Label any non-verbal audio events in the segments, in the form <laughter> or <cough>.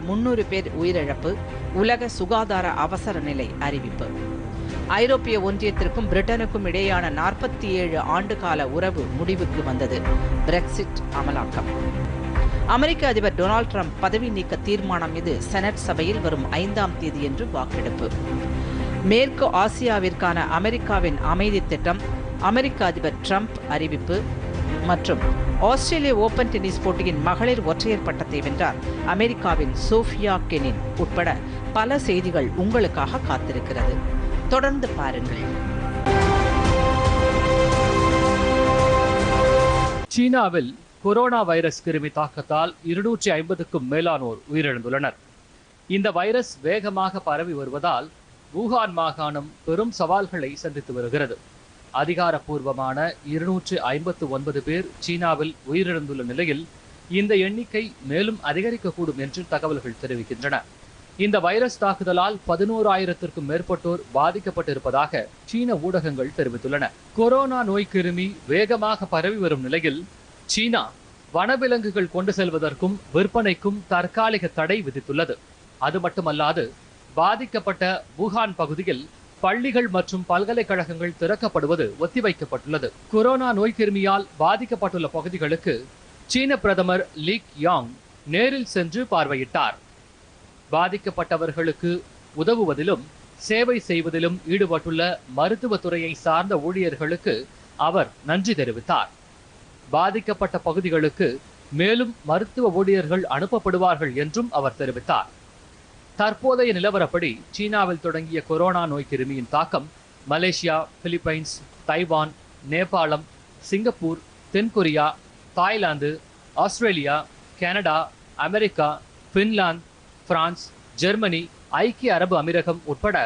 முன்னூறு பேர் உயிரிழப்பு உலக சுகாதார அவசர நிலை அறிவிப்பு. ஐரோப்பிய ஒன்றியத்திற்கும் பிரிட்டனுக்கும் இடையேயான நாற்பத்தி ஏழு ஆண்டுகால உறவு முடிவுக்கு வந்தது. பிரெக்சிட் அமலாக்கம். அமெரிக்க அதிபர் டொனால்ட் ட்ரம்ப் பதவி நீக்க தீர்மானம் மீது செனட் சபையில் வரும் ஐந்தாம் தேதி என்று வாக்கெடுப்பு. மேற்கு ஆசியாவிற்கான அமெரிக்காவின் அமைதி திட்டம் அமெரிக்க அதிபர் ட்ரம்ப் அறிவிப்பு மற்றும் ஆஸ்திரேலிய ஓபன் டென்னிஸ் போட்டியின் மகளிர் ஒற்றையர் பட்டத்தை வென்றார் அமெரிக்காவின் சோஃபியா கெனின் உட்பட பல செய்திகள் உங்களுக்காக காத்திருக்கிறது. தொடர்ந்து பாருங்கள். சீனாவில் கொரோனா வைரஸ் கிருமி தாக்கத்தால் இருநூற்றி ஐம்பதுக்கும் மேலானோர் உயிரிழந்துள்ளனர். இந்த வைரஸ் வேகமாக பரவி வருவதால் வூகான் மாகாணம் பெரும் சவால்களை சந்தித்து வருகிறது. அதிகாரப்பூர்வமான இருநூற்று ஐம்பத்து ஒன்பது பேர் சீனாவில் உயிரிழந்துள்ள நிலையில் இந்த எண்ணிக்கை மேலும் அதிகரிக்கக்கூடும் என்று தகவல்கள் தெரிவிக்கின்றன. இந்த வைரஸ் தாக்குதலால் பதினோராயிரத்திற்கும் மேற்பட்டோர் பாதிக்கப்பட்டிருப்பதாக சீன ஊடகங்கள் தெரிவித்துள்ளன. கொரோனா நோய் கிருமி வேகமாக பரவி வரும் நிலையில் சீனா வனவிலங்குகள் கொண்டு செல்வதற்கும் விற்பனைக்கும் தற்காலிக தடை விதித்துள்ளது. அது மட்டுமல்லாது பாதிக்கப்பட்ட வுஹான் பகுதியில் பள்ளிகள் மற்றும் பல்கலைக்கழகங்கள் திறக்கப்படுவது ஒத்திவைக்கப்பட்டுள்ளது. கொரோனா நோய் கிருமியால் பாதிக்கப்பட்டுள்ள பகுதிகளுக்கு சீன பிரதமர் லீக் யாங் நேரில் சென்று பார்வையிட்டார். பாதிக்கப்பட்டவர்களுக்கு உதவுவதிலும் சேவை செய்வதிலும் ஈடுபட்டுள்ள மருத்துவத்துறையை சார்ந்த ஊழியர்களுக்கு அவர் நன்றி தெரிவித்தார். பாதிக்கப்பட்ட பகுதிகளுக்கு மேலும் மருத்துவ ஊழியர்கள் அனுப்பப்படுவார்கள் என்றும் அவர் தெரிவித்தார். தற்போதைய நிலவரப்படி சீனாவில் தொடங்கிய கொரோனா நோய் கிருமியின் தாக்கம் மலேசியா பிலிப்பைன்ஸ் தைவான் நேபாளம் சிங்கப்பூர் தென்கொரியா Thailand Australia Canada America Finland France Germany ஐக்கிய அரபு அமீரகம் உட்பட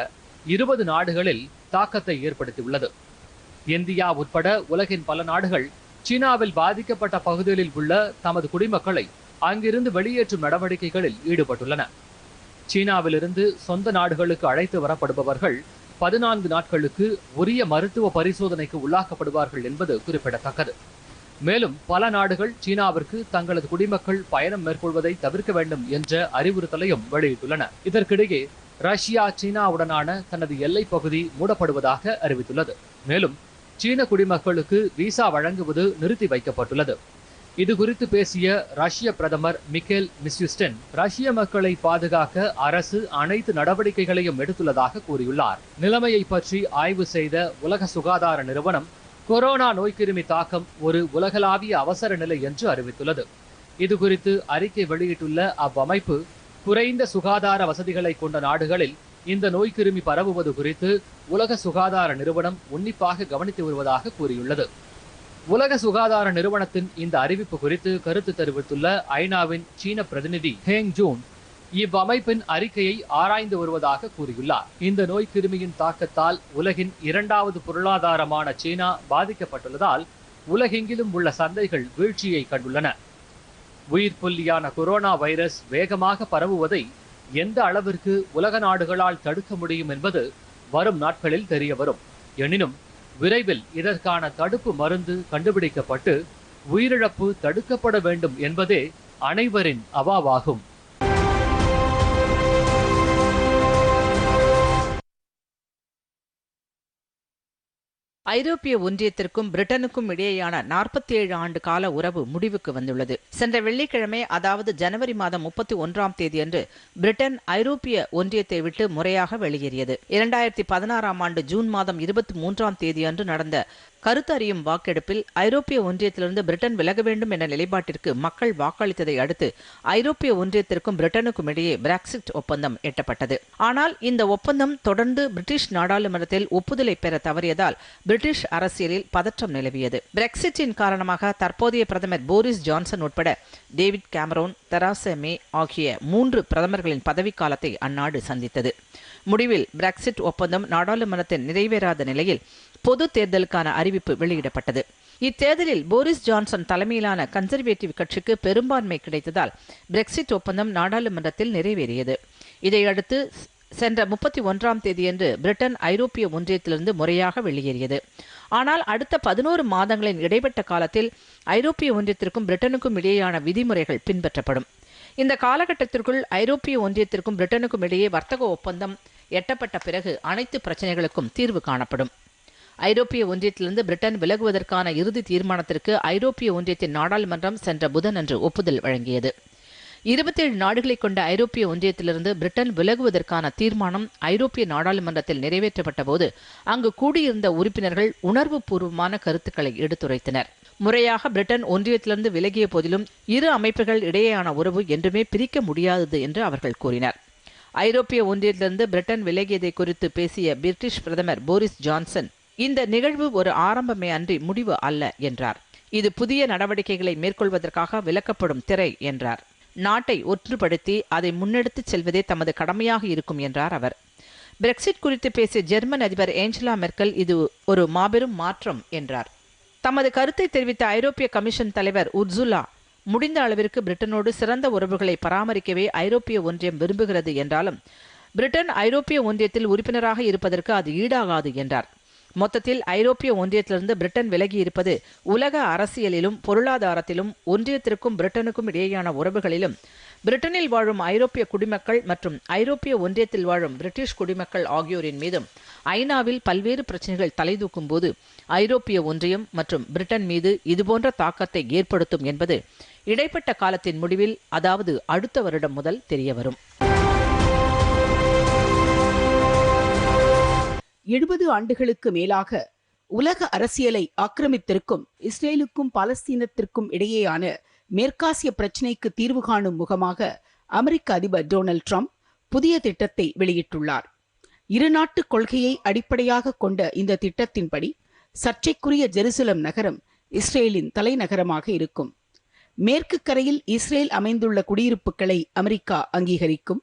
இருபது நாடுகளில் தாக்கத்தை ஏற்படுத்தியுள்ளது. இந்தியா உட்பட உலகின் பல நாடுகள் சீனாவில் பாதிக்கப்பட்ட பகுதிகளில் உள்ள தமது குடிமக்களை அங்கிருந்து வெளியேற்றும் நடவடிக்கைகளில் ஈடுபட்டுள்ளன. சீனாவிலிருந்து சொந்த நாடுகளுக்கு அழைத்து வரப்படுபவர்கள் பதினான்கு நாட்களுக்கு உரிய மருத்துவ பரிசோதனைக்கு உள்ளாக்கப்படுவார்கள் என்பது குறிப்பிடத்தக்கது. மேலும் பல நாடுகள் சீனாவிற்கு தங்களது குடிமக்கள் பயணம் மேற்கொள்வதை தவிர்க்க வேண்டும் என்ற அறிவுறுத்தலையும் வெளியிட்டுள்ளன. இதற்கிடையே ரஷ்யா சீனாவுடனான தனது எல்லைப் பகுதி மூடப்படுவதாக அறிவித்துள்ளது. மேலும் சீன குடிமக்களுக்கு விசா வழங்குவது நிறுத்தி வைக்கப்பட்டுள்ளது. இது குறித்து பேசிய ரஷ்ய பிரதமர் மிக்கேல் மிஸ்யூஸ்டன் ரஷ்ய மக்களை பாதுகாக்க அரசு அனைத்து நடவடிக்கைகளையும் எடுத்துள்ளதாக கூறியுள்ளார். நிலைமையை பற்றி ஆய்வு செய்த உலக சுகாதார நிறுவனம் கொரோனா நோய்க்கிருமி தாக்கம் ஒரு உலகளாவிய அவசர நிலை என்று அறிவித்துள்ளது. இது குறித்து அறிக்கை வெளியிட்டுள்ள அவ்வமைப்பு குறைந்த சுகாதார வசதிகளை கொண்ட நாடுகளில் இந்த நோய்க்கிருமி பரவுவது குறித்து உலக சுகாதார நிறுவனம் உன்னிப்பாக கவனித்து வருவதாக கூறியுள்ளது. உலக சுகாதார நிறுவனத்தின் இந்த அறிவிப்பு குறித்து கருத்து தெரிவித்துள்ள ஐநாவின் சீன பிரதிநிதி ஹேங் ஜூன் இவ்வமைப்பின் அறிக்கையை ஆராய்ந்து வருவதாக கூறியுள்ளார். இந்த நோய் கிருமியின் தாக்கத்தால் உலகின் இரண்டாவது பொருளாதாரமான சீனா பாதிக்கப்பட்டுள்ளதால் உலகெங்கிலும் உள்ள சந்தைகள் வீழ்ச்சியை கண்டுள்ளன. உயிர்புள்ளியான கொரோனா வைரஸ் வேகமாக பரவுவதை எந்த அளவிற்கு உலக நாடுகளால் தடுக்க முடியும் என்பது வரும் நாட்களில் தெரியவரும் எனினும் விரைவில் இதற்கான தடுப்பு மருந்து கண்டுபிடிக்கப்பட்டு உயிரிழப்பு தடுக்கப்பட வேண்டும் என்பதே அனைவரின் அவாவாகும். ஐரோப்பிய ஒன்றியத்திற்கும் பிரிட்டனுக்கும் இடையேயான நாற்பத்தி ஏழு ஆண்டு கால உறவு முடிவுக்கு வந்துள்ளது. சென்ற வெள்ளிக்கிழமை அதாவது ஜனவரி மாதம் முப்பத்தி ஒன்றாம் தேதியன்று பிரிட்டன் ஐரோப்பிய ஒன்றியத்தை விட்டு முறையாக வெளியேறியது. இரண்டாயிரத்தி பதினாறாம் ஆண்டு ஜூன் மாதம் இருபத்தி மூன்றாம் தேதியன்று நடந்த கருத்தறியும் வாக்கெடுப்பில் ஐரோப்பிய ஒன்றியத்திலிருந்து பிரிட்டன் விலக வேண்டும் என்ற நிலைப்பாட்டிற்கு மக்கள் வாக்களித்ததை அடுத்து ஐரோப்பிய ஒன்றியத்திற்கும் பிரிட்டனுக்கும் இடையே பிராக்சிட் ஒப்பந்தம் எட்டப்பட்டது. ஆனால் இந்த ஒப்பந்தம் தொடர்ந்து பிரிட்டிஷ் நாடாளுமன்றத்தில் ஒப்புதலை பெற தவறியதால் பிரிட்டிஷ் அரசியலில் பதற்றம் நிலவியது. பிரெக்சிட்டின் காரணமாக தற்போதைய பிரதமர் போரிஸ் ஜான்சன் உட்பட டேவிட் கேமரோன் தெராசா மே ஆகிய மூன்று பிரதமர்களின் பதவிக்காலத்தை அந்நாடு சந்தித்தது. முடிவில் பிரெக்சிட் ஒப்பந்தம் நாடாளுமன்றத்தில் நிறைவேறாத நிலையில் பொது தேர்தலுக்கான அறிவிப்பு வெளியிடப்பட்டது. இத்தேர்தலில் போரிஸ் ஜான்சன் தலைமையிலான கன்சர்வேட்டிவ் கட்சிக்கு பெரும்பான்மை கிடைத்ததால் பிரெக்சிட் ஒப்பந்தம் நாடாளுமன்றத்தில் நிறைவேறியது. இதையடுத்து சென்ற முப்பத்தி ஒன்றாம் தேதியன்று பிரிட்டன் ஐரோப்பிய ஒன்றியத்திலிருந்து முறையாக வெளியேறியது. ஆனால் அடுத்த பதினோரு மாதங்களின் இடைப்பட்ட காலத்தில் ஐரோப்பிய ஒன்றியத்திற்கும் பிரிட்டனுக்கும் இடையேயான விதிமுறைகள் பின்பற்றப்படும். இந்த காலகட்டத்திற்குள் ஐரோப்பிய ஒன்றியத்திற்கும் பிரிட்டனுக்கும் இடையே வர்த்தக ஒப்பந்தம் எட்டப்பட்ட பிறகு அனைத்து பிரச்சனைகளுக்கும் தீர்வு காணப்படும். ஐரோப்பிய ஒன்றியத்திலிருந்து பிரிட்டன் விலகுவதற்கான இறுதி தீர்மானத்திற்கு ஐரோப்பிய ஒன்றியத்தின் நாடாளுமன்றம் சென்ற புதனன்று ஒப்புதல் வழங்கியது. இருபத்தேழு நாடுகளை கொண்ட ஐரோப்பிய ஒன்றியத்திலிருந்து பிரிட்டன் விலகுவதற்கான தீர்மானம் ஐரோப்பிய நாடாளுமன்றத்தில் நிறைவேற்றப்பட்டபோது அங்கு கூடியிருந்த உறுப்பினர்கள் உணர்வுபூர்வமான கருத்துக்களை எடுத்துரைத்தனர். முறையாக பிரிட்டன் ஒன்றியத்திலிருந்து விலகிய போதிலும் இரு அமைப்புகள் இடையேயான உறவு என்றுமே பிரிக்க முடியாதது என்று அவர்கள் கூறினர். ஐரோப்பிய ஒன்றியத்திலிருந்து பிரிட்டன் விலகியதை குறித்து பேசிய பிரிட்டிஷ் பிரதமர் போரிஸ் ஜான்சன் இந்த நிகழ்வு ஒரு ஆரம்பமே அன்றி முடிவு அல்ல என்றார். இது புதிய நடவடிக்கைகளை மேற்கொள்வதற்காக விலக்கப்படும் திரை என்றார். நாட்டை ஒற்றுப்படுத்தி அதை முன்னெடுத்துச் செல்வதே தமது கடமையாக இருக்கும் என்றார் அவர். பிரெக்சிட் குறித்து பேசிய ஜெர்மன் அதிபர் ஏஞ்சலா மெர்க்கல் இது ஒரு மாபெரும் மாற்றம் என்றார். தமது கருத்தை தெரிவித்த ஐரோப்பிய கமிஷன் தலைவர் உர்சுலா முடிந்த அளவிற்கு பிரிட்டனோடு சிறந்த உறவுகளை பராமரிக்கவே ஐரோப்பிய ஒன்றியம் விரும்புகிறது என்றாலும் பிரிட்டன் ஐரோப்பிய ஒன்றியத்தில் உறுப்பினராக இருப்பதற்கு அது ஈடாகாது என்றார். மொத்தத்தில் ஐரோப்பிய ஒன்றியத்திலிருந்து பிரிட்டன் விலகி இருப்பது உலக அரசியலிலும் பொருளாதாரத்திலும் ஒன்றியத்திற்கும் பிரிட்டனுக்கும் இடையேயான உறவுகளிலும். பிரிட்டனில் வாழும் ஐரோப்பிய குடிமக்கள் மற்றும் ஐரோப்பிய ஒன்றியத்தில் வாழும் பிரிட்டிஷ் குடிமக்கள் ஆகியோரின் மீதும் ஐநாவில் பல்வேறு பிரச்சனைகள் தலைதூக்கும் போது ஐரோப்பிய ஒன்றியம் மற்றும் பிரிட்டன் மீது இதுபோன்ற தாக்கத்தை ஏற்படுத்தும் என்பது இடைப்பட்ட காலத்தின் முடிவில் அதாவது அடுத்த வருடம் முதல் தெரியவரும். எழுபது ஆண்டுகளுக்கு மேலாக உலக அரசியலை ஆக்கிரமித்திருக்கும் இஸ்ரேலுக்கும் பாலஸ்தீனத்திற்கும் இடையேயான மேற்காசிய பிரச்சினைக்கு தீர்வு காணும் முகமாக அமெரிக்க அதிபர் டொனால்ட் ட்ரம்ப் புதிய திட்டத்தை வெளியிட்டுள்ளார். இருநாட்டு கொள்கையை அடிப்படையாக கொண்ட இந்த திட்டத்தின்படி சர்ச்சைக்குரிய ஜெருசலம் நகரம் இஸ்ரேலின் தலைநகரமாக இருக்கும். மேற்கு கரையில் இஸ்ரேல் அமைந்துள்ள குடியிருப்புகளை அமெரிக்கா அங்கீகரிக்கும்.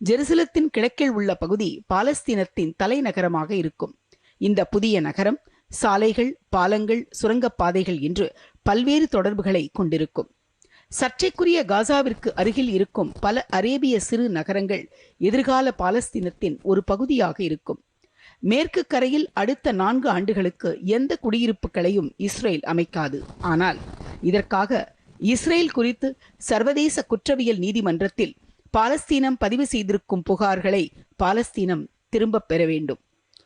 ஜெருசலத்தின் கிழக்கில் உள்ள பகுதி பாலஸ்தீனத்தின் தலைநகரமாக இருக்கும். இந்த புதிய நகரம் சாலைகள் பாலங்கள் சுரங்கப்பாதைகள் என்று பல்வேறு தொடர்புகளை கொண்டிருக்கும். சர்ச்சைக்குரிய காசாவிற்கு அருகில் இருக்கும் பல அரேபிய சிறு நகரங்கள் எதிர்கால பாலஸ்தீனத்தின் ஒரு பகுதியாக இருக்கும். மேற்கு கரையில் அடுத்த நான்கு ஆண்டுகளுக்கு எந்த குடியிருப்புகளையும் இஸ்ரேல் அமைக்காது. ஆனால் இதற்காக இஸ்ரேல் குறித்து சர்வதேச குற்றவியல் நீதிமன்றத்தில் பாலஸ்தீனம் பதிவு செய்திருக்கும் புகார்களை பாலஸ்தீனம் திரும்பப் பெற வேண்டும்.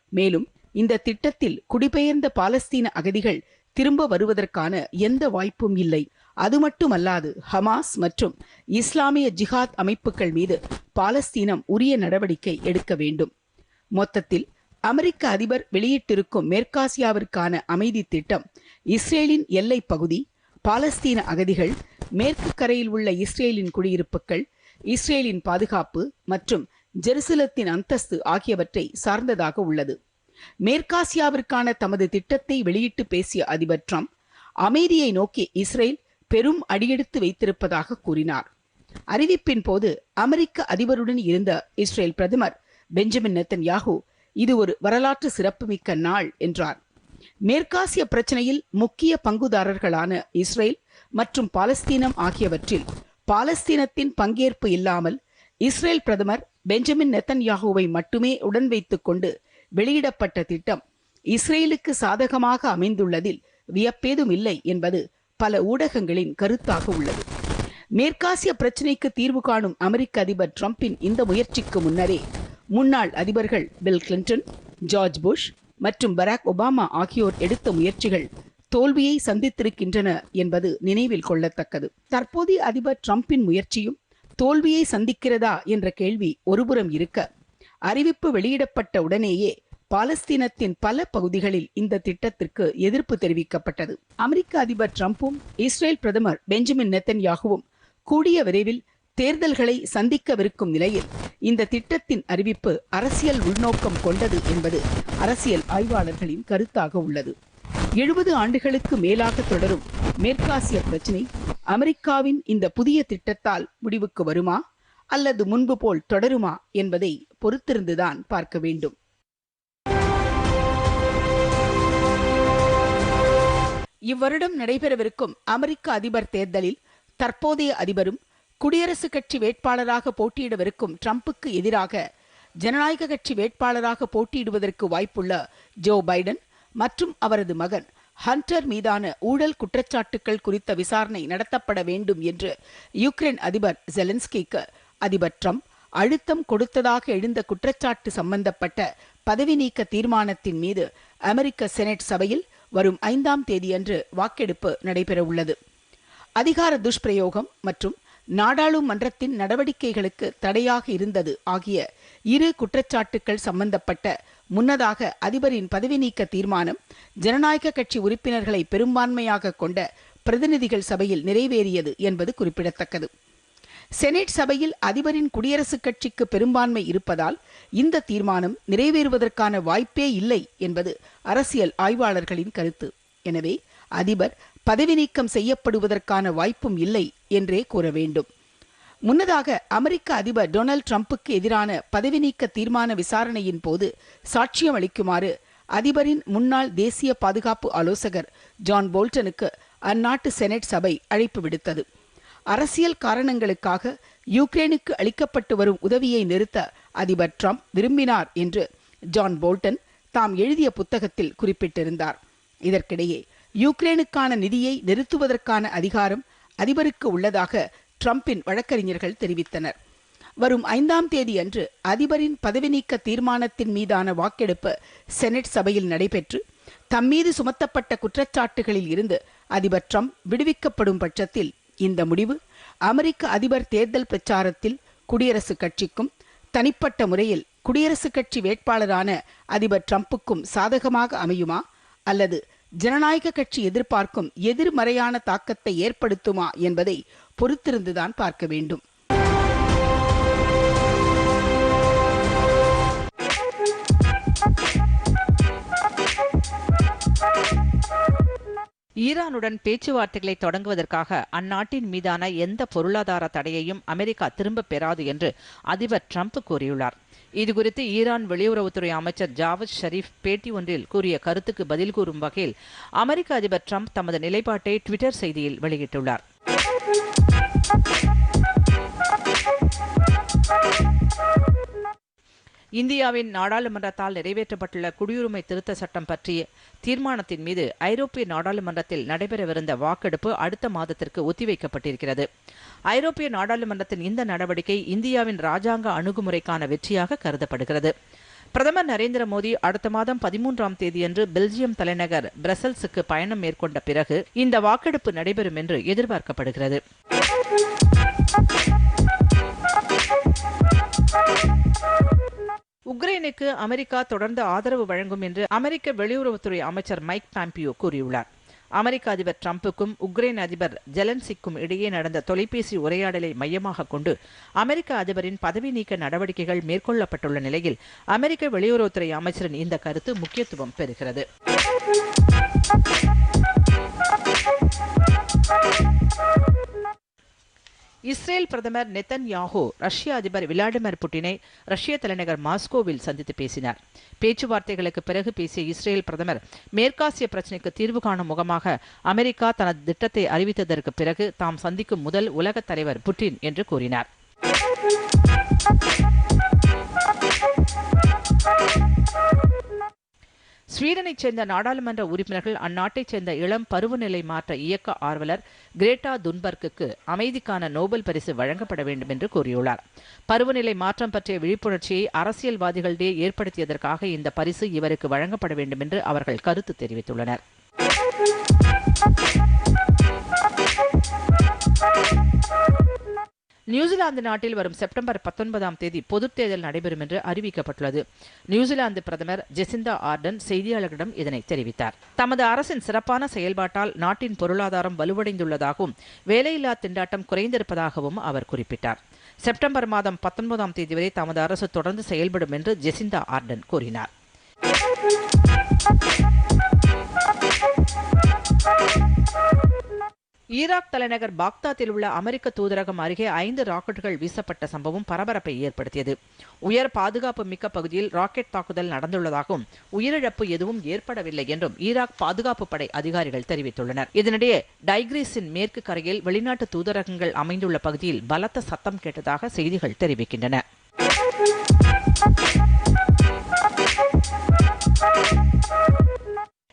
மேலும் இந்த திட்டத்தில் குடிபெயர்ந்த பாலஸ்தீன அகதிகள் திரும்ப வருவதற்கான எந்த வாய்ப்பும் இல்லை. அது மட்டுமல்லாது ஹமாஸ் மற்றும் இஸ்லாமிய ஜிஹாத் அமைப்புகள் மீது பாலஸ்தீனம் உரிய நடவடிக்கை எடுக்க வேண்டும். மொத்தத்தில் அமெரிக்க அதிபர் வெளியிட்டிருக்கும் மேற்காசியாவிற்கான அமைதி திட்டம் இஸ்ரேலின் எல்லை பகுதி பாலஸ்தீன அகதிகள் மேற்கு கரையில் உள்ள இஸ்ரேலின் குடியிருப்புகள் இஸ்ரேலின் பாதுகாப்பு மற்றும் ஜெருசலத்தின் அந்தஸ்து ஆகியவற்றை சார்ந்ததாக உள்ளது. மேற்காசியாவிற்கான தமது திட்டத்தை வெளியிட்டு பேசிய அதிபர் ட்ரம்ப் அமைதியை நோக்கி இஸ்ரேல் பெரும் அடியெடுத்து வைத்திருப்பதாக கூறினார். அறிவிப்பின் போது அமெரிக்க அதிபருடன் இருந்த இஸ்ரேல் பிரதமர் பெஞ்சமின் நெத்தன்யாகு இது ஒரு வரலாற்று சிறப்புமிக்க நாள் என்றார். மேற்காசிய பிரச்சனையில் முக்கிய பங்குதாரர்களான இஸ்ரேல் மற்றும் பாலஸ்தீனம் ஆகியவற்றில் பாலஸ்தீனத்தின் பங்கேற்பு இல்லாமல் இஸ்ரேல் பிரதமர் பெஞ்சமின் நெத்தன்யாகுவை மட்டுமே உடன் வைத்துக் கொண்டு வெளியிடப்பட்ட திட்டம் இஸ்ரேலுக்கு சாதகமாக அமைந்துள்ளதில் வியப்பேதும் இல்லை என்பது பல ஊடகங்களின் கருத்தாக உள்ளது. மேற்காசிய பிரச்சினைக்கு தீர்வு காணும் அமெரிக்க அதிபர் டிரம்பின் இந்த முயற்சிக்கு முன்னரே முன்னாள் அதிபர்கள் பில் கிளின்டன் ஜார்ஜ் புஷ் மற்றும் பராக் ஒபாமா ஆகியோர் எடுத்த முயற்சிகள் தோல்வியை சந்தித்திருக்கின்றன என்பது நினைவில் கொள்ளத்தக்கது. தற்போதைய அதிபர் டிரம்பின் முயற்சியும் தோல்வியை சந்திக்கிறதா என்ற கேள்வி ஒருபுறம் இருக்க அறிவிப்பு வெளியிடப்பட்ட உடனேயே பாலஸ்தீனத்தின் பல பகுதிகளில் இந்த திட்டத்திற்கு எதிர்ப்பு தெரிவிக்கப்பட்டது. அமெரிக்க அதிபர் டிரம்பும் இஸ்ரேல் பிரதமர் பெஞ்சமின் நெத்தன்யாகுவும் கூடிய விரைவில் தேர்தல்களை சந்திக்கவிருக்கும் நிலையில் இந்த திட்டத்தின் அறிவிப்பு அரசியல் உள்நோக்கம் கொண்டது என்பது அரசியல் ஆய்வாளர்களின் கருத்தாக உள்ளது. எழுபது ஆண்டுகளுக்கு மேலாக தொடரும் மேற்காசிய பிரச்சினை அமெரிக்காவின் இந்த புதிய திட்டத்தால் முடிவுக்கு வருமா? அல்லது முன்பு போல் தொடருமா? என்பதை பொறுத்திருந்துதான் பார்க்க வேண்டும். இவ்வருடம் நடைபெறவிருக்கும் அமெரிக்க அதிபர் தேர்தலில் தற்போதைய அதிபரும் குடியரசுக் கட்சி வேட்பாளராக போட்டியிடவிருக்கும் டிரம்புக்கு எதிராக ஜனநாயக கட்சி வேட்பாளராக போட்டியிடுவதற்கு வாய்ப்புள்ள ஜோ பைடன் மற்றும் அவரது மகன் ஹண்டர் மீதான ஊழல் குற்றச்சாட்டுகள் குறித்த விசாரணை நடத்தப்பட வேண்டும் என்று யுக்ரைன் அதிபர் ஜெலன்ஸ்கிக்கு அதிபர் ட்ரம்ப் அழுத்தம் கொடுத்ததாக எழுந்த குற்றச்சாட்டு சம்பந்தப்பட்ட பதவி நீக்க தீர்மானத்தின் மீது அமெரிக்க செனட் சபையில் வரும் ஐந்தாம் தேதியன்று வாக்கெடுப்பு நடைபெறவுள்ளது. அதிகார துஷ்பிரயோகம் மற்றும் நாடாளுமன்றத்தின் நடவடிக்கைகளுக்கு தடையாக இருந்தது ஆகிய இரு குற்றச்சாட்டுகள் சம்பந்தப்பட்ட முன்னதாக அதிபரின் பதவி நீக்க தீர்மானம் ஜனநாயக கட்சி உறுப்பினர்களை பெரும்பான்மையாக கொண்ட பிரதிநிதிகள் சபையில் நிறைவேறியது என்பது குறிப்பிடத்தக்கது. செனட் சபையில் அதிபரின் குடியரசுக் கட்சிக்கு பெரும்பான்மை இருப்பதால் இந்த தீர்மானம் நிறைவேறுவதற்கான வாய்ப்பே இல்லை என்பது அரசியல் ஆய்வாளர்களின் கருத்து. எனவே அதிபர் பதவி நீக்கம் செய்யப்படுவதற்கான வாய்ப்பும் இல்லை என்றே கூற வேண்டும். முன்னதாக அமெரிக்க அதிபர் டொனால்ட் ட்ரம்ப்புக்கு எதிரான பதவி நீக்க தீர்மான விசாரணையின் போது சாட்சியம் அளிக்குமாறு அதிபரின் முன்னாள் தேசிய பாதுகாப்பு ஆலோசகர் ஜான் போல்டனுக்கு அந்நாட்டு செனட் சபை அழைப்பு விடுத்தது. அரசியல் காரணங்களுக்காக யுக்ரைனுக்கு அளிக்கப்பட்டு வரும் உதவியை நிறுத்த அதிபர் ட்ரம்ப் விரும்பினார் என்று ஜான் போல்டன் தாம் எழுதிய புத்தகத்தில் குறிப்பிட்டிருந்தார். இதற்கிடையே யுக்ரைனுக்கான நிதியை நிறுத்துவதற்கான அதிகாரம் அதிபருக்கு உள்ளதாக ட்ரம்பின் வழக்கறிஞர்கள் தெரிவித்தனர். வரும் ஐந்தாம் தேதி அன்று அதிபரின் பதவி நீக்க தீர்மானத்தின் மீதான வாக்கெடுப்பு செனட் சபையில் நடைபெற்று தம்மீது சுமத்தப்பட்ட குற்றச்சாட்டுகளில் இருந்து அதிபர் ட்ரம்ப் விடுவிக்கப்படும் பட்சத்தில் இந்த முடிவு அமெரிக்க அதிபர் தேர்தல் பிரச்சாரத்தில் குடியரசுக் கட்சிக்கும் தனிப்பட்ட முறையில் குடியரசுக் கட்சி வேட்பாளரான அதிபர் ட்ரம்புக்கும் சாதகமாக அமையுமா? அல்லது ஜனநாயக கட்சி எதிர்பார்க்கும் எதிர்மறையான தாக்கத்தை ஏற்படுத்துமா என்பதை பொறுத்திருந்துதான் பார்க்க வேண்டும். ஈரானுடன் பேச்சுவார்த்தைகளை தொடங்குவதற்காக அந்நாட்டின் மீதான எந்த பொருளாதார தடையையும் அமெரிக்கா திரும்பப் பெறாது என்று அதிபர் ட்ரம்ப் கூறியுள்ளார். இதுகுறித்து ஈரான் வெளியுறவுத்துறை அமைச்சர் ஜாவத் ஷரீப் பேட்டி ஒன்றில் கூறிய கருத்துக்கு பதில் கூறும் வகையில் அமெரிக்க அதிபர் ட்ரம்ப் தமது நிலைப்பாட்டை ட்விட்டர் செய்தியில் வெளியிட்டுள்ளார். இந்தியாவின் நாடாளுமன்றத்தால் நிறைவேற்றப்பட்டுள்ள குடியுரிமை திருத்த சட்டம் பற்றிய தீர்மானத்தின் மீது ஐரோப்பிய நாடாளுமன்றத்தில் நடைபெறவிருந்த வாக்கெடுப்பு அடுத்த மாதத்திற்கு ஒத்திவைக்கப்பட்டிருக்கிறது. ஐரோப்பிய நாடாளுமன்றத்தின் இந்த நடவடிக்கை இந்தியாவின் ராஜாங்க அணுகுமுறைக்கான வெற்றியாக கருதப்படுகிறது. பிரதமர் நரேந்திர மோடி அடுத்த மாதம் பதிமூன்றாம் தேதியன்று பெல்ஜியம் தலைநகர் பிரசல்ஸுக்கு பயணம் மேற்கொண்ட பிறகு இந்த வாக்கெடுப்பு நடைபெறும் என்று எதிர்பார்க்கப்படுகிறது. உக்ரைனுக்கு அமெரிக்கா தொடர்ந்து ஆதரவு வழங்கும் என்று அமெரிக்க வெளியுறவுத்துறை அமைச்சர் மைக் பாம்பியோ கூறியுள்ளார். அமெரிக்க அதிபர் டிரம்புக்கும் உக்ரைன் அதிபர் ஜெலன்சிக்கும் இடையே நடந்த தொலைபேசி உரையாடலை மையமாக கொண்டு அமெரிக்க அதிபரின் பதவி நீக்க நடவடிக்கைகள் மேற்கொள்ளப்பட்டுள்ள நிலையில் அமெரிக்க வெளியுறவுத்துறை அமைச்சரின் இந்த கருத்து முக்கியத்துவம் பெறுகிறது. இஸ்ரேல் பிரதமர் நெத்தன் யாஹோ ரஷ்ய அதிபர் விளாடிமிர் புட்டினை ரஷ்ய தலைநகர் மாஸ்கோவில் சந்தித்து பேசினார். பேச்சுவார்த்தைகளுக்கு பிறகு பேசிய இஸ்ரேல் பிரதமர் மேற்காசிய பிரச்சினைக்கு தீர்வு காணும் முகமாக அமெரிக்கா தனது திட்டத்தை அறிவித்ததற்கு பிறகு தாம் சந்திக்கும் முதல் உலகத் தலைவர் புட்டின் என்று கூறினார். ஸ்வீடனைச் சேர்ந்த நாடாளுமன்ற உறுப்பினர்கள் அந்நாட்டைச் சேர்ந்த இளம் பருவநிலை மாற்ற இயக்க ஆர்வலர் கிரேட்டா துன்பர்க்குக்கு அமைதிக்கான நோபல் பரிசு வழங்கப்பட வேண்டும் என்று கூறியுள்ளார். பருவநிலை மாற்றம் பற்றிய விழிப்புணர்ச்சியை அரசியல்வாதிகளிடையே ஏற்படுத்தியதற்காக இந்த பரிசு இவருக்கு வழங்கப்பட வேண்டும் என்று அவர்கள் கருத்து தெரிவித்துள்ளனர். நியூசிலாந்து நாட்டில் வரும் செப்டம்பர் பத்தொன்பதாம் தேதி பொதுத் தேர்தல் நடைபெறும் என்று அறிவிக்கப்பட்டுள்ளது. நியூசிலாந்து பிரதமர் ஜெசிந்தா ஆர்டன் செய்தியாளர்களிடம் இதனை தெரிவித்தார். தமது அரசின் சிறப்பான செயல்பாட்டால் நாட்டின் பொருளாதாரம் வலுவடைந்துள்ளதாகவும் வேலையில்லா திண்டாட்டம் குறைந்திருப்பதாகவும் அவர் குறிப்பிட்டார். செப்டம்பர் மாதம் பத்தொன்பதாம் தேதி வரை தமது அரசு தொடர்ந்து செயல்படும் என்று ஜெசிந்தா ஆர்டன் கூறினார். ஈராக் தலைநகர் பாக்தாத்தில் உள்ள அமெரிக்க தூதரகம் அருகே ஐந்து ராக்கெட்டுகள் வீசப்பட்ட சம்பவம் பரபரப்பை ஏற்படுத்தியது. உயர் பாதுகாப்பு மிக்க பகுதியில் ராக்கெட் தாக்குதல் நடந்துள்ளதாகவும் உயிரிழப்பு எதுவும் ஏற்படவில்லை என்றும் ஈராக் பாதுகாப்பு படை அதிகாரிகள் தெரிவித்துள்ளனர். இதனிடையே டைக்ரீஸின் மேற்கு கரையில் வெளிநாட்டு தூதரகங்கள் அமைந்துள்ள பகுதியில் பலத்த சத்தம் கேட்டதாக செய்திகள் தெரிவிக்கின்றன.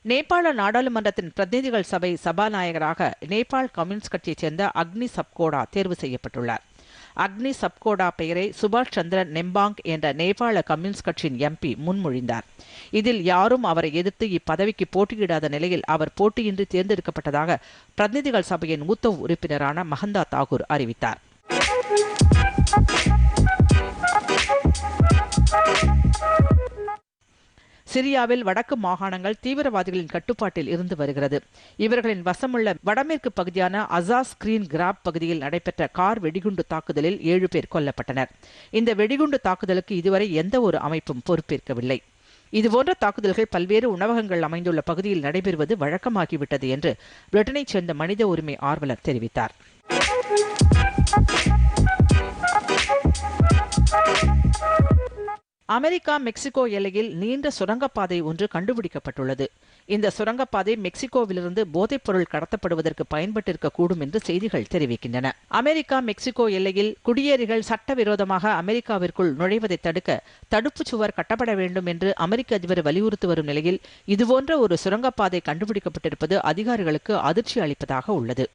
நேபாள நாடாளுமன்றத்தின் பிரதிநிதிகள் சபை சபாநாயகராக நேபாள் கம்யூனிஸ்ட் கட்சியைச் சேர்ந்த அக்னி சப்கோடா தேர்வு செய்யப்பட்டுள்ளார். அக்னி சப்கோடா பெயரை சுபாஷ் சந்திரன் நெம்பாங் என்ற நேபாள கம்யூனிஸ்ட் கட்சியின் எம்பி முன்மொழிந்தார். இதில் யாரும் அவரை எதிர்த்து இப்பதவிக்கு போட்டியிடாத நிலையில் அவர் போட்டியின்றி தேர்ந்தெடுக்கப்பட்டதாக பிரதிநிதிகள் சபையின் மூத்த உறுப்பினரான மஹந்தா தாகூர் அறிவித்தார். சிரியாவில் வடக்கு மாகாணங்கள் தீவிரவாதிகளின் கட்டுப்பாட்டில் இருந்து வருகிறது. இவர்களின் வசமுள்ள வடமேற்கு பகுதியான அசாஸ் கிரீன் கிராப் பகுதியில் நடைபெற்ற கார் வெடிகுண்டு தாக்குதலில் ஏழு பேர் கொல்லப்பட்டனர். இந்த வெடிகுண்டு தாக்குதலுக்கு இதுவரை எந்த ஒரு அமைப்பும் பொறுப்பேற்கவில்லை. இதுபோன்ற தாக்குதல்கள் பல்வேறு உணவகங்கள் அமைந்துள்ள பகுதியில் நடைபெறுவது வழக்கமாகிவிட்டது என்று பிரிட்டனைச் சேர்ந்த மனித உரிமை ஆர்வலர் தெரிவித்தார். அமெரிக்கா மெக்சிகோ எல்லையில் நீண்ட சுரங்கப்பாதை ஒன்று கண்டுபிடிக்கப்பட்டுள்ளது. இந்த சுரங்கப்பாதை மெக்சிகோவிலிருந்து போதைப்பொருள் கடத்தப்படுவதற்கு பயன்பட்டிருக்கக்கூடும் என்று செய்திகள் தெரிவிக்கின்றன. அமெரிக்கா மெக்சிகோ எல்லையில் குடியேறிகள் சட்டவிரோதமாக அமெரிக்காவிற்குள் நுழைவதை தடுக்க தடுப்புச் சுவர் கட்டப்பட வேண்டும் என்று அமெரிக்க அதிபர் வலியுறுத்தி வரும் நிலையில் இதுபோன்ற ஒரு சுரங்கப்பாதை கண்டுபிடிக்கப்பட்டிருப்பது அதிகாரிகளுக்கு அதிர்ச்சி அளிப்பதாக உள்ளது.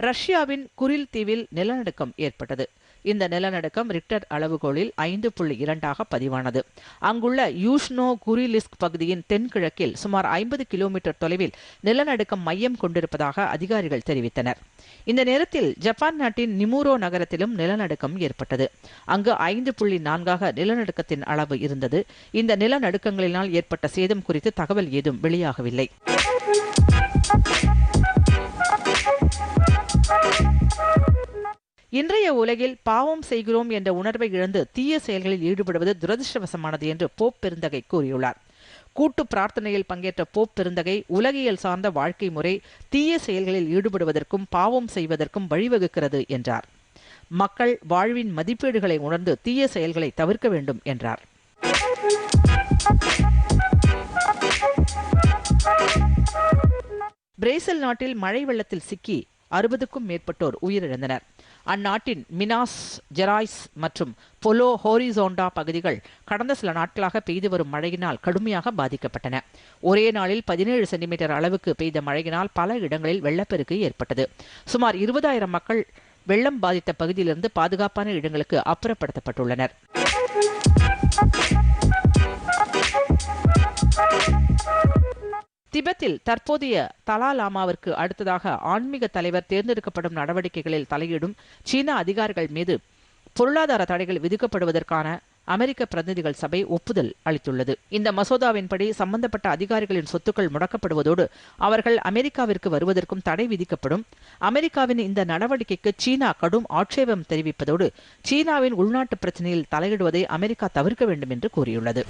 ரஷ்யாவின் குரில் தீவில் நிலநடுக்கம் ஏற்பட்டது. இந்த நிலநடுக்கம் ரிக்டர் அளவுகோலில் ஐந்து புள்ளி இரண்டாக பதிவானது. அங்குள்ள யூஷ்னோ குரிலிஸ்க் பகுதியின் தென்கிழக்கில் சுமார் ஐம்பது கிலோமீட்டர் தொலைவில் நிலநடுக்கம் மையம் கொண்டிருப்பதாக அதிகாரிகள் தெரிவித்தனர். இந்த நேரத்தில் ஜப்பான் நாட்டின் நிமூரோ நகரத்திலும் நிலநடுக்கம் ஏற்பட்டது. அங்கு ஐந்து புள்ளி நான்காக நிலநடுக்கத்தின் அளவு இருந்தது. இந்த நிலநடுக்கங்களினால் ஏற்பட்ட சேதம் குறித்து தகவல் ஏதும் வெளியாகவில்லை. இன்றைய உலகில் பாவம் செய்கிறோம் என்ற உணர்வை இழந்து தீய செயல்களில் ஈடுபடுவது துரதிருஷ்டவசமானது என்று போப் பெருந்தகை கூறியுள்ளார். கூட்டு பிரார்த்தனையில் பங்கேற்ற போப் பெருந்தகை உலகியல் சார்ந்த வாழ்க்கை முறை தீய செயல்களில் ஈடுபடுவதற்கும் பாவம் செய்வதற்கும் வழிவகுக்கிறது என்றார். மக்கள் வாழ்வின் மதிப்பீடுகளை உணர்ந்து தீய செயல்களை தவிர்க்க வேண்டும் என்றார். பிரேசில் நாட்டில் மழை வெள்ளத்தில் சிக்கி அறுபதுக்கும் மேற்பட்டோர் உயிரிழந்தனர். அந்நாட்டின் மினாஸ் ஜெராய்ஸ் மற்றும் பொலோ ஹோரிசோண்டா பகுதிகள் கடந்த சில நாட்களாக பெய்து வரும் மழையினால் கடுமையாக பாதிக்கப்பட்டன. ஒரே நாளில் பதினேழு சென்டிமீட்டர் அளவுக்கு பெய்த மழையினால் பல இடங்களில் வெள்ளப்பெருக்கு ஏற்பட்டது. சுமார் இருபதாயிரம் மக்கள் வெள்ளம் பாதித்த பகுதியிலிருந்து பாதுகாப்பான இடங்களுக்கு அப்புறப்படுத்தப்பட்டுள்ளனர். திபெத்தில் தற்போதைய தலா லாமாவிற்கு அடுத்ததாக ஆன்மீக தலைவர் தேர்ந்தெடுக்கப்படும் நடவடிக்கைகளில் தலையிடும் சீன அதிகாரிகள் மீது பொருளாதார தடைகள் விதிக்கப்படுவதற்கான அமெரிக்க பிரதிநிதிகள் சபை ஒப்புதல் அளித்துள்ளது. இந்த மசோதாவின்படி சம்பந்தப்பட்ட அதிகாரிகளின் சொத்துக்கள் முடக்கப்படுவதோடு அவர்கள் அமெரிக்காவிற்கு வருவதற்கும் தடை விதிக்கப்படும். அமெரிக்காவின் இந்த நடவடிக்கைக்கு சீனா கடும் ஆட்சேபம் தெரிவிப்பதோடு சீனாவின் உள்நாட்டு பிரச்சனையில் தலையிடுவதை அமெரிக்கா தவிர்க்க வேண்டும் என்று கூறியுள்ளது.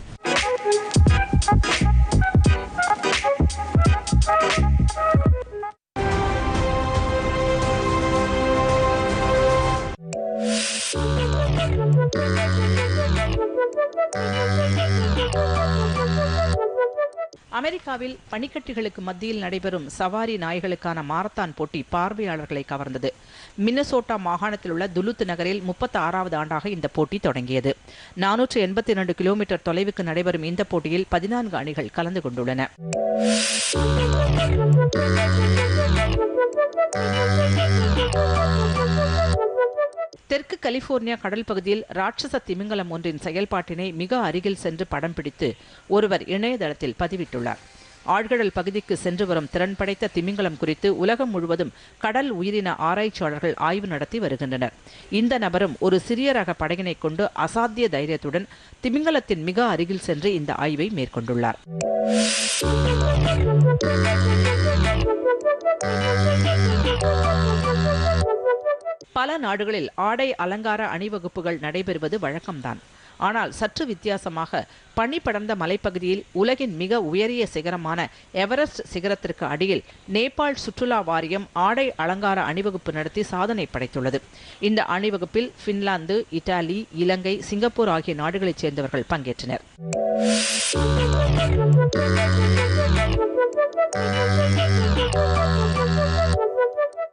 அமெரிக்காவில் பனிக்கட்டிகளுக்கு மத்தியில் நடைபெறும் சவாரி நாய்களுக்கான மாரத்தான் போட்டி பார்வையாளர்களை கவர்ந்தது. மின்னசோட்டா மாகாணத்தில் உள்ள துலுத்து நகரில் முப்பத்தி ஆறாவது ஆண்டாக இந்த போட்டி தொடங்கியது. நானூற்று எண்பத்தி இரண்டு கிலோமீட்டர் தொலைவுக்கு நடைபெறும் இந்த போட்டியில் பதினான்கு அணிகள் கலந்து கொண்டுள்ளன. <laughs> தெற்கு கலிபோர்னியா கடல் பகுதியில் ராட்சச திமிங்கலம் ஒன்றின் செயல்பாட்டினை மிக அருகில் சென்று படம் பிடித்து ஒருவர் இணையதளத்தில் பதிவிட்டுள்ளார். ஆழ்கடல் பகுதிக்கு சென்று வரும் திறன் படைத்த திமிங்கலம் குறித்து உலகம் முழுவதும் கடல் உயிரின ஆராய்ச்சியாளர்கள் ஆய்வு நடத்தி வருகின்றனர். இந்த நபரும் ஒரு சிறிய ரக படகினை கொண்டு அசாத்திய தைரியத்துடன் திமிங்கலத்தின் மிக அருகில் சென்று இந்த ஆய்வை மேற்கொண்டுள்ளார். <laughs> பல நாடுகளில் ஆடை அலங்கார அணிவகுப்புகள் நடைபெறுவது வழக்கம்தான். ஆனால் சற்று வித்தியாசமாக பனி படர்ந்த மலைப்பகுதியில் உலகின் மிக உயரிய சிகரமான எவரெஸ்ட் சிகரத்திற்கு அடியில் நேபாள் சுற்றுலா வாரியம் ஆடை அலங்கார அணிவகுப்பு நடத்தி சாதனை படைத்துள்ளது. இந்த அணிவகுப்பில் பின்லாந்து இத்தாலி இலங்கை சிங்கப்பூர் ஆகிய நாடுகளைச் சேர்ந்தவர்கள் பங்கேற்றனர்.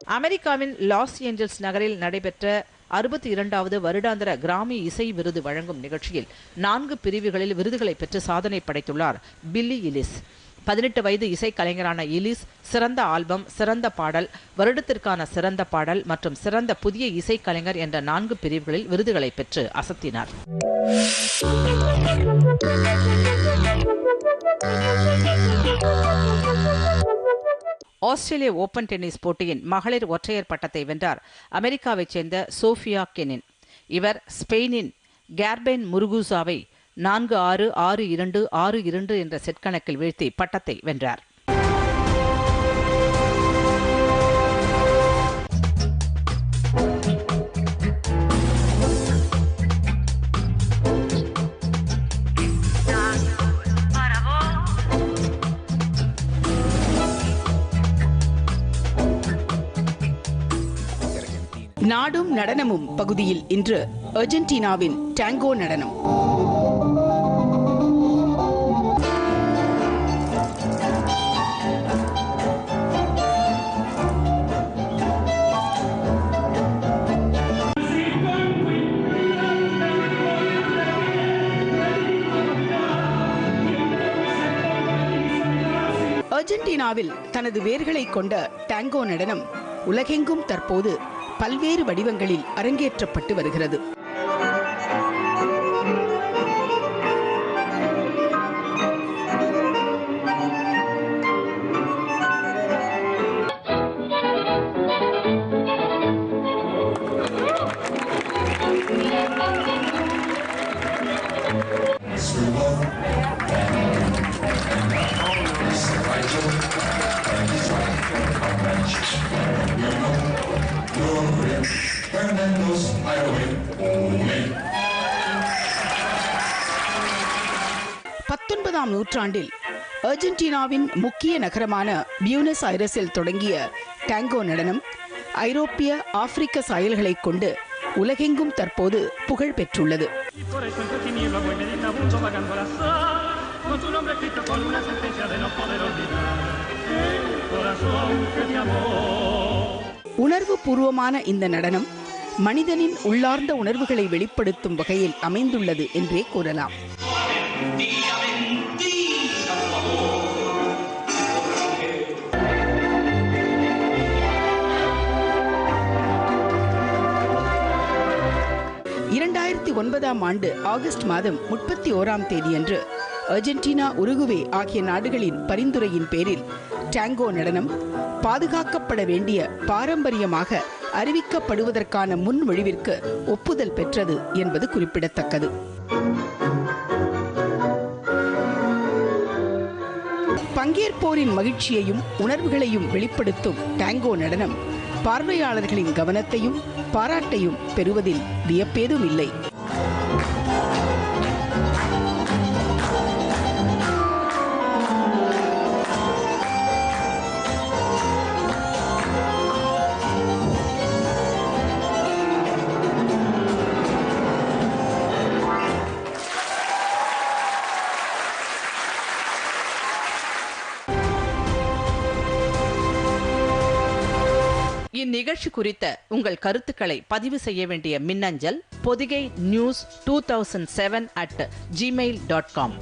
அமெரிக்காவின் லாஸ் ஏஞ்சல்ஸ் நகரில் நடைபெற்ற அறுபத்தி இரண்டாவது வருடாந்திர கிராமி இசை விருது வழங்கும் நிகழ்ச்சியில் நான்கு பிரிவுகளில் விருதுகளை பெற்று சாதனை படைத்துள்ளார் பில்லி இலிஸ். பதினெட்டு வயது இசைக்கலைஞரான இலிஸ் சிறந்த ஆல்பம் சிறந்த பாடல் வருடத்திற்கான சிறந்த பாடல் மற்றும் சிறந்த புதிய இசைக்கலைஞர் என்ற நான்கு பிரிவுகளில் விருதுகளை பெற்று அசத்தினார். <laughs> ஆஸ்திரேலிய ஓபன் டென்னிஸ் போட்டியின் மகளிர் ஒற்றையர் பட்டத்தை வென்றார் அமெரிக்காவைச் சேர்ந்த சோஃபியா கெனின். இவர் ஸ்பெயினின் கேர்பென் முருகூசாவை நான்கு ஆறு ஆறு இரண்டு ஆறு இரண்டு என்ற செட் கணக்கில் வீழ்த்தி பட்டத்தை வென்றார். நாடும் நடனமும் பகுதியில் இன்று அர்ஜென்டினாவின் டாங்கோ நடனம். அர்ஜென்டினாவில் தனது வேர்களை கொண்ட டாங்கோ நடனம் உலகெங்கும் தற்போது பல்வேறு வடிவங்களில் அரங்கேற்றப்பட்டு வருகிறது. பத்தொன்பதாம் நூற்றாண்டில் அர்ஜென்டினாவின் முக்கிய நகரமான பியூனஸ் ஐரஸில் தொடங்கிய டாங்கோ நடனம் ஐரோப்பிய ஆப்பிரிக்க சாயல்களைக் கொண்டு உலகெங்கும் தற்போது புகழ் பெற்றுள்ளது. உணர்வு பூர்வமான இந்த நடனம் மனிதனின் உள்ளார்ந்த உணர்வுகளை வெளிப்படுத்தும் வகையில் அமைந்துள்ளது என்றே கூறலாம். ஒன்பதாம் ஆண்டு ஆகஸ்ட் மாதம் முப்பத்தி ஓராம் தேதியன்று அர்ஜென்டினா உருகுவே ஆகிய நாடுகளின் பரிந்துரையின் பேரில் டாங்கோ நடனம் பாதுகாக்கப்பட வேண்டிய பாரம்பரியமாக அறிவிக்கப்படுவதற்கான முன்மொழிவிற்கு ஒப்புதல் பெற்றது என்பது குறிப்பிடத்தக்கது. பங்கேற்போரின் மகிழ்ச்சியையும் உணர்வுகளையும் வெளிப்படுத்தும் டாங்கோ நடனம் பார்வையாளர்களின் கவனத்தையும் பாராட்டையும் பெறுவதில் வியப்பேதும் இல்லை. இந்நிகழ்ச்சி குறித்த உங்கள் கருத்துக்களை பதிவு செய்ய வேண்டிய மின்னஞ்சல் Podhigai news two thousand seven at Gmail dot com